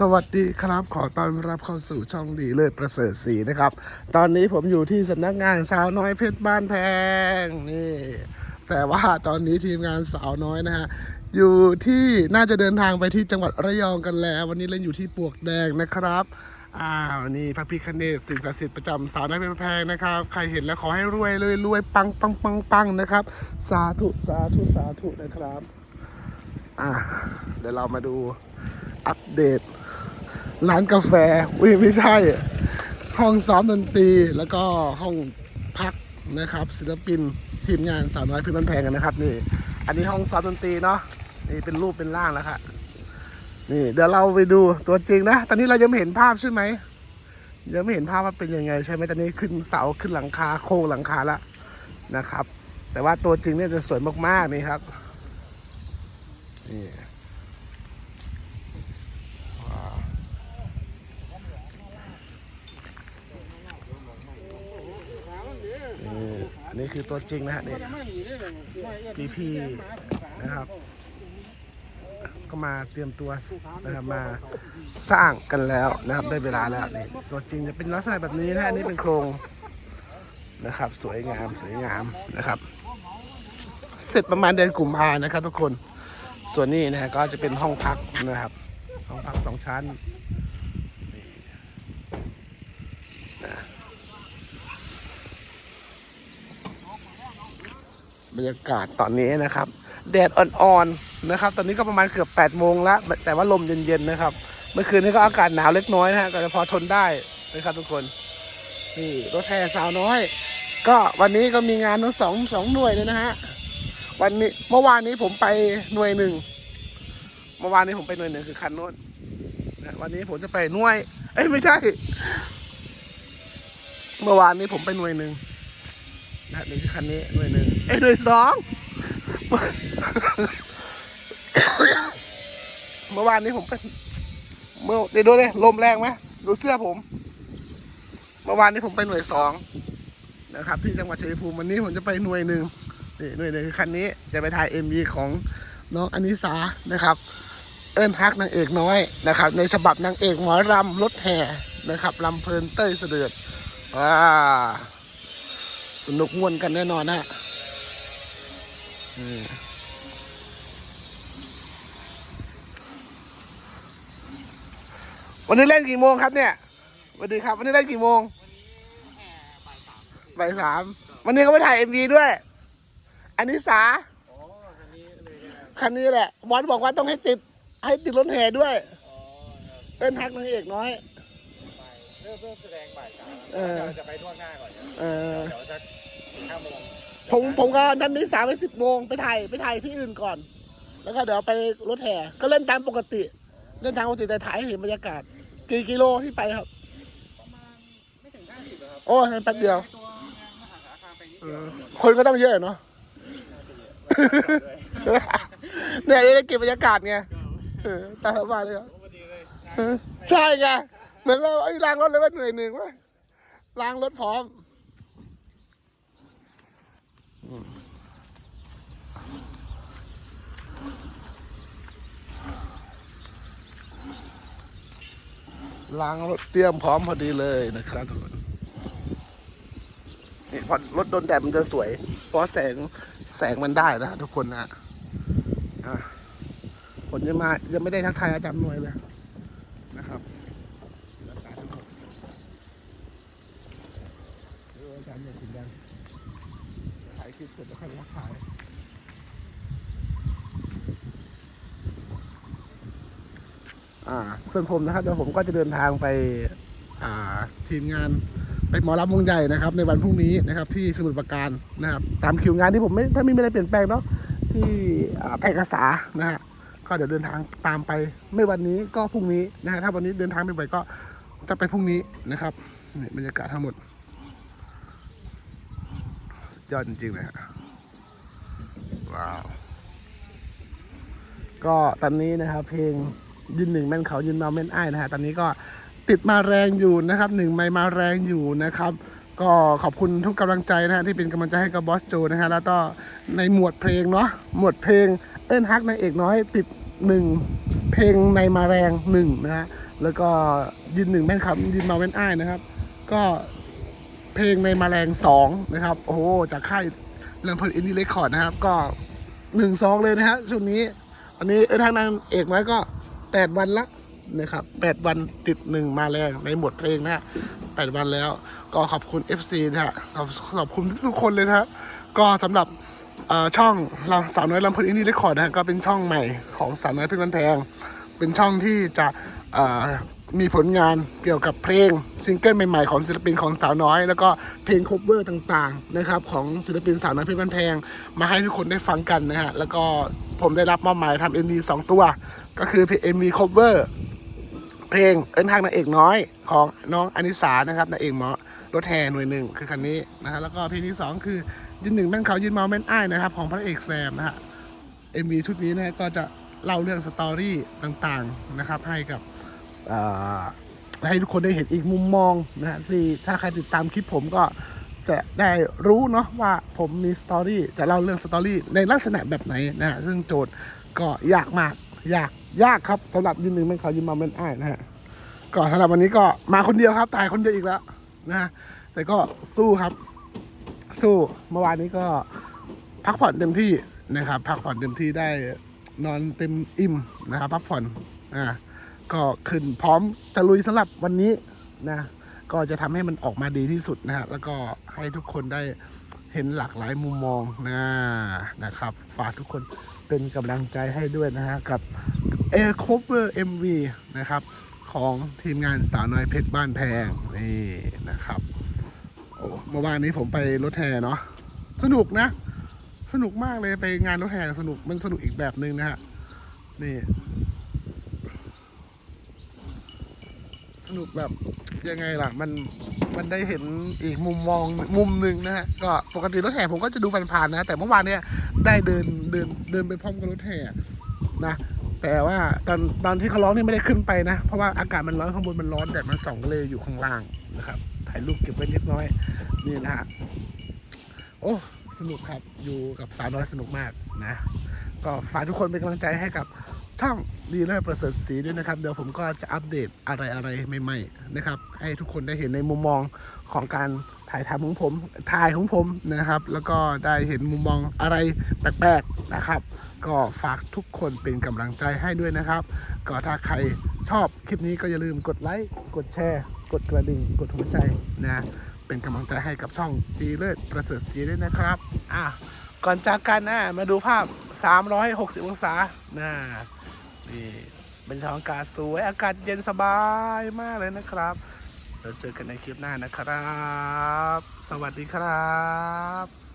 สวัสดีครับ ขอต้อนรับเข้าสู่ช่องดีเลิศประเสริฐศรีนะครับ ตอนนี้ผมอยู่ที่สำนักงานสาวน้อยเพชรบ้านแพงนี่แต่ว่าตอนนี้ทีมงานสาวน้อยนะฮะอยู่ที่น่าจะเดินทางไปที่จังหวัดระยองกันแล้ว วันนี้เล่นอยู่ที่ปวกแดงนะครับอ้าวนี่พระพิคเนศสิ่งศักดิ์สิทธิ์ประจำสาวน้อยเพชรบ้านแพงนะครับ ใครเห็นแล้วขอให้รวยเลยรวยปังปังปังปังนะครับ สาธุสาธุสาธุนะครับ อะเดี๋ยวเรามาดูอัปเดต ร้านกาแฟอุ้ยไม่ใช่ ห้องซ้อมดนตรีแล้วก็ห้องพักนะครับ ศิลปินทีมงานสาวน้อยเพี่มันแพงกันนะครับ นี่ อันนี้ห้องซ้อมดนตรีเนาะนี่เป็นรูปเป็นร่างแล้วค่ะนี่เดี๋ยวเราไปดูตัวจริงนะ ตอนนี้เรายังไม่เห็นภาพใช่ไหมยังไม่เห็นภาพว่าเป็นยังไงใช่ไหมตอนนี้ขึ้นเสาขึ้นหลังคาโครงหลังคาแล้วนะครับ แต่ว่าตัวจริงเนี่ยจะสวยมากๆนี่ครับนี่ นี่อันนี้คือตัวจริงนะฮะนี่พี่พี่นะครับ ก็มาเตรียมตัวนะครับมาสร้างกันแล้วนะครับได้เวลาแล้วนี่ตัวจริงจะเป็นลักษณะแบบนี้นะฮะอันนี่เป็นโครงนะครับ สวยงามสวยงามนะครับ เสร็จประมาณเดือนกุมภานะครับ ทุกคนส่วนนี้นะฮะก็จะเป็นห้องพักนะครับ ห้องพักสองชั้น บรรยากาศตอนนี้นะครับ แดดอ่อนๆนะครับ ตอนนี้ก็ประมาณเกือบ8ปดโมงแล้วแต่ว่าลมเย็นๆนะครับ เมื่อคืนนี้ก็อากาศหนาวเล็กน้อยนะฮะก็จะพอทนได้นะครับทุกคนนี่รถแห่สาวน้อย ก็วันนี้ก็มีงานทั้งสองสองหน่วยเลยนะฮะวันนี้เมื่อวานนี้ผมไปหน่วยหนึ่งเมื่อวานนี้ผมไปหน่วยหนึ่งคือคันโน้นวันนี้ผมจะไปหน่วย เอ้ยไม่ใช่ เมื่อวานนี้ผมไปหน่วยหนึ่งนะนี่คือคันนี้หน่วยหนึ่ง เอ้ยหน่วยสองเมื่อวานนี้ผมเป็นเมื่อเดี๋ยวดูเลยลมแรงไหมดูเสื้อผม เมื่อวานนี้ผมไปหน่วยสองนะครับ ที่จังหวัดชัยภูมิวันนี้ผมจะไปหน่วยหนึ่งนี่หน่วยหนึ่งคันนี้จะไปถ่ายเอ็มวีของน้องอนิสานะครับ เอิญฮักนางเอกน้อยนะครับ ในฉบับนางเอกหมอรำรถแห่นะครับลำเพลินเต้ยเสด็จว้าสนุกม่วนกันแน่นอนนะ วันนี้เล่นกี่โมงครับเนี่ยสวัสดีครับ วันนี้เล่นกี่โมงบ่ายสามวันนี้ก็ไปถ่ายเอ็มวีด้วย อันนี้สาคันนี้แหละบอสบอกว่าต้องให้ติด ให้ติดรถแห่ด้วย เอิ้นทักนางเอกน้อย ริ่มเริ่มแสดงบ่ายสามเออ เราจะไปนวดหน้าก่อนนะเออ เดี๋ยวสักห้าโมงผมผมก็นัดนิสาไปสิบโมงไปถ่ายไปถ่ายที่อื่นก่อน แล้วก็เดี๋ยวไปรถแห่ก็เล่นตามปกติ เล่นตามปกติแต่ถ่ายให้เห็นบรรยากาศ กี่กิโลที่ไปครับ ประมาณไม่ถึงห้าสิบครับโอ้ยแป๊บเดียว ตัวงานมหาสารคามไปนิดเอเดียวอคนก็ต้องเยอะเนาะ เนี่ยจะได้เก็บบรรยากาศไงเออตามสบายเลยครับพอดีเลยเออใช่ไง เหมือนเราไอ้ล้างรถเลยว่าเหนื่อยหนึ่งวะล้างรถพร้อมล้างรถเตรียมพร้อมพอดีเลยนะครับทุกคนนี่พอรถโดนแดดมันจะสวย เพราะแสงแสงมันได้นะทุกคนนะอะผมยังมายังไม่ได้ทักทายอาจารย์หน่วยเลยนะครับอาจารย์ทั้งหมดเอออาจารย์เนี่ยถึงยัง ถ่ายคลิปเสร็จแล้วค่อยมาถ่ายอ่าส่วนผมนะครับเดี๋ยวผมก็จะเดินทางไปอ่าทีมงานไปหมอรับวงใหญ่นะครับ ในวันพรุ่งนี้นะครับที่สมุทรปราการนะครับ ตามคิวงานที่ผมไม่ถ้าไม่มีอะไรเปลี่ยนแปลงเนาะที่อ่าแพร่กษานะฮะก็เดี๋ยวเดินทางตามไปไม่วันนี้ก็พรุ่งนี้นะฮะถ้าวันนี้เดินทางไม่ไหวก็จะไปพรุ่งนี้นะครับนี่บรรยากาศทั้งหมด ยอดจริงๆเลยว้าว ก็ตอนนี้นะครับ เพลงยืนหนึ่งแม่นเขายืนมาแม่นอ้ายนะฮะตอนนี้ก็ติดมาแรงอยู่นะครับหนึ่งไมค์มาแรงอยู่นะครับ ก็ขอบคุณทุกกำลังใจนะฮะที่เป็นกำลังใจให้กับบอสโจนะฮะแล้วก็ในหมวดเพลงเนาะหมวดเพลงเอิ้นฮักนางเอกน้อยติดหนึ่งเพลงในมาแรงหนึ่งนะฮะแล้วก็ยินหนึ่งแม่นคำยินมาเว้นอ้ายนะครับ ก็ เพลงในมาแรงสองนะครับ โอ้โหจากค่ายลำเพลินอินดี้เรคคอร์ดนะครับ ก็หนึ่งสองเลยนะฮะช่วงนี้ อันนี้เออทางนางเอกไว้ก็แปดวันละนะครับแปดวันติดหนึ่งมาแรงในหมดเพลงนะฮะแปดวันแล้ว ก็ขอบคุณ FC นะฮะขอบขอบคุณทุกคนเลยนะฮะก็สำหรับช่องเราสาวน้อยลำพลินอินดี้เรคคอร์ดนะฮะก็เป็นช่องใหม่ของสาวน้อยเพชรบันแพงเป็นช่องที่จะ มีผลงานเกี่ยวกับเพลงซิงเกิลใหม่ๆของศิลปินของสาวน้อย แล้วก็เพลงคเวอร์ต่างๆนะครับของศิลปินสาวน้อยเพชรบันแพง มาให้ทุกคนได้ฟังกันนะฮะแล้วก็ผมได้รับมอบหมายทำเอ็มวีสองตัว ก็คือเพลงเอ็มวีคเวอร์เพลงเอิ้นทางนางเอกน้อยของน้องอนิสานะครับนางเอกหมอรถแห่หน่วยหนึ่งคือคันนี้นะฮะแล้วก็เพลงที่สองคือยืนหนึ่งแม่นเขายืนเมาแม่นอ้ายนะครับของพระเอกแซมนะฮะ MV ชุดนี้นะฮะก็จะเล่าเรื่องสตอรี่ต่างๆนะครับให้กับ ให้ทุกคนได้เห็นอีกมุมมองนะฮะที่ถ้าใครติดตามคลิปผมก็จะได้รู้เนาะว่าผมมีสตอรี่จะเล่าเรื่องสตอรี่ในลักษณะแบบไหนนะฮะซึ่งโจทย์ก็ยากมากยากยากครับสำหรับยืนหนึ่งเป็นเขายืนมาเป็นอ้ายนะฮะก็สำหรับวันนี้ก็มาคนเดียวครับตายคนเดียวอีกแล้วนะฮะแต่ก็สู้ครับ สู้เมื่อวานนี้ก็พักผ่อนเต็มที่นะครับ พักผ่อนเต็มที่ได้นอนเต็มอิ่มนะครับ พักผ่อนอ่า ก็ขึ้นพร้อมจะลุยสำหรับวันนี้นะ ก็จะทำให้มันออกมาดีที่สุดนะฮะแล้วก็ให้ทุกคนได้เห็นหลากหลายมุมมองนะนะครับ ฝากทุกคนเป็นกำลังใจให้ด้วยนะฮะ กับ Air Cover MV นะครับ ของทีมงานสาวน้อยเพชรบ้านแพง นี่นะครับโอ้เมื่อวานนี้ผมไปรถแห่เนาะสนุกนะ สนุกมากเลยไปงานรถแห่สนุกมันสนุกอีกแบบหนึ่งนะฮะ นี่ สนุกแบบยังไงล่ะ มันมันได้เห็นอีกมุมมองมุมหนึ่งนะฮะก็ปกติรถแห่ผมก็จะดูผ่านๆนะ แต่เมื่อวานเนี้ยได้เดินเดินเดินไปพร้อมกับรถแห่นะแต่ว่าตอนตอนที่เขาร้องนี่ไม่ได้ขึ้นไปนะ เพราะว่าอากาศมันร้อนข้างบนมันร้อนแดดมันส่องก็เลยอยู่ข้างล่างนะครับถ่ายรูปเก็บไว้เล็กน้อยนี่นะฮะโอ้สนุกครับอยู่กับสาวน้อยสนุกมากนะ ก็ฝากทุกคนเป็นกำลังใจให้กับ ช่องดีเลิศประเสริฐศรีด้วยนะครับ เดี๋ยวผมก็จะอัปเดตอะไรอะไรใหม่ๆนะครับ ให้ทุกคนได้เห็นในมุมมองของการถ่ายทำของผมถ่ายของผมนะครับ แล้วก็ได้เห็นมุมมองอะไรแปลกๆนะครับ ก็ฝากทุกคนเป็นกำลังใจให้ด้วยนะครับ ก็ถ้าใครชอบคลิปนี้ก็อย่าลืมกดไลค์กดแชร์ กดกระดิ่งกดหัวใจนะเป็นกำลังใจให้กับช่องดีเลิศประเสริฐศรีด้วยนะครับอะ ก่อนจากกันนะมาดูภาพ 360 องศานะนี่เป็นท้องอากาศสวย อากาศเย็นสบายมากเลยนะครับ เราเจอกันในคลิปหน้านะครับ สวัสดีครับ